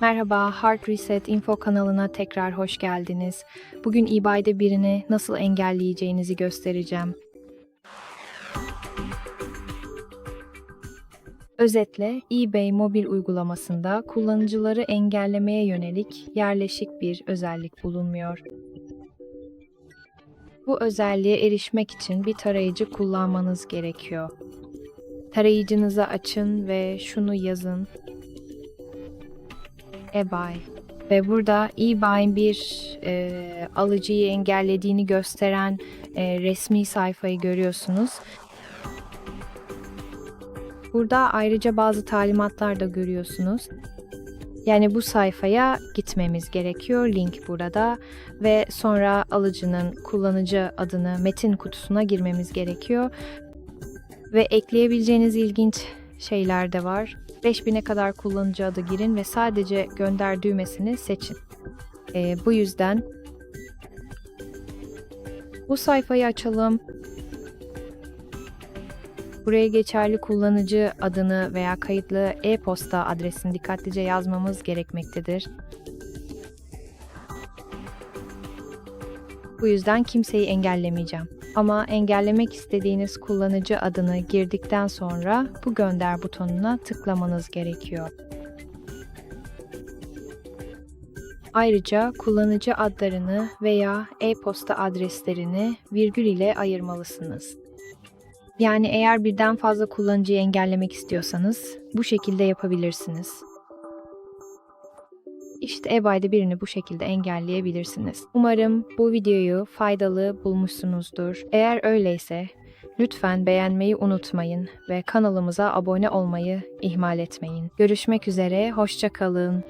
Merhaba, Hard Reset Info kanalına tekrar hoş geldiniz. Bugün eBay'de birini nasıl engelleyeceğinizi göstereceğim. Özetle, eBay mobil uygulamasında kullanıcıları engellemeye yönelik yerleşik bir özellik bulunmuyor. Bu özelliğe erişmek için bir tarayıcı kullanmanız gerekiyor. Tarayıcınızı açın ve şunu yazın eBay. Ve burada eBay'in bir e, alıcıyı engellediğini gösteren e, resmi sayfayı görüyorsunuz. Burada ayrıca bazı talimatlar da görüyorsunuz. Yani bu sayfaya gitmemiz gerekiyor. Link burada ve sonra alıcının kullanıcı adını metin kutusuna girmemiz gerekiyor. Ve ekleyebileceğiniz ilginç şeyler de var. 5000'e kadar kullanıcı adı girin ve sadece gönder düğmesini seçin. Ee, bu yüzden bu sayfayı açalım. Buraya geçerli kullanıcı adını veya kayıtlı e-posta adresini dikkatlice yazmamız gerekmektedir. Bu yüzden kimseyi engellemeyeceğim. Ama engellemek istediğiniz kullanıcı adını girdikten sonra bu gönder butonuna tıklamanız gerekiyor. Ayrıca kullanıcı adlarını veya e-posta adreslerini virgül ile ayırmalısınız. Yani eğer birden fazla kullanıcıyı engellemek istiyorsanız bu şekilde yapabilirsiniz. İşte eBay'de birini bu şekilde engelleyebilirsiniz. Umarım bu videoyu faydalı bulmuşsunuzdur. Eğer öyleyse lütfen beğenmeyi unutmayın ve kanalımıza abone olmayı ihmal etmeyin. Görüşmek üzere, hoşça kalın.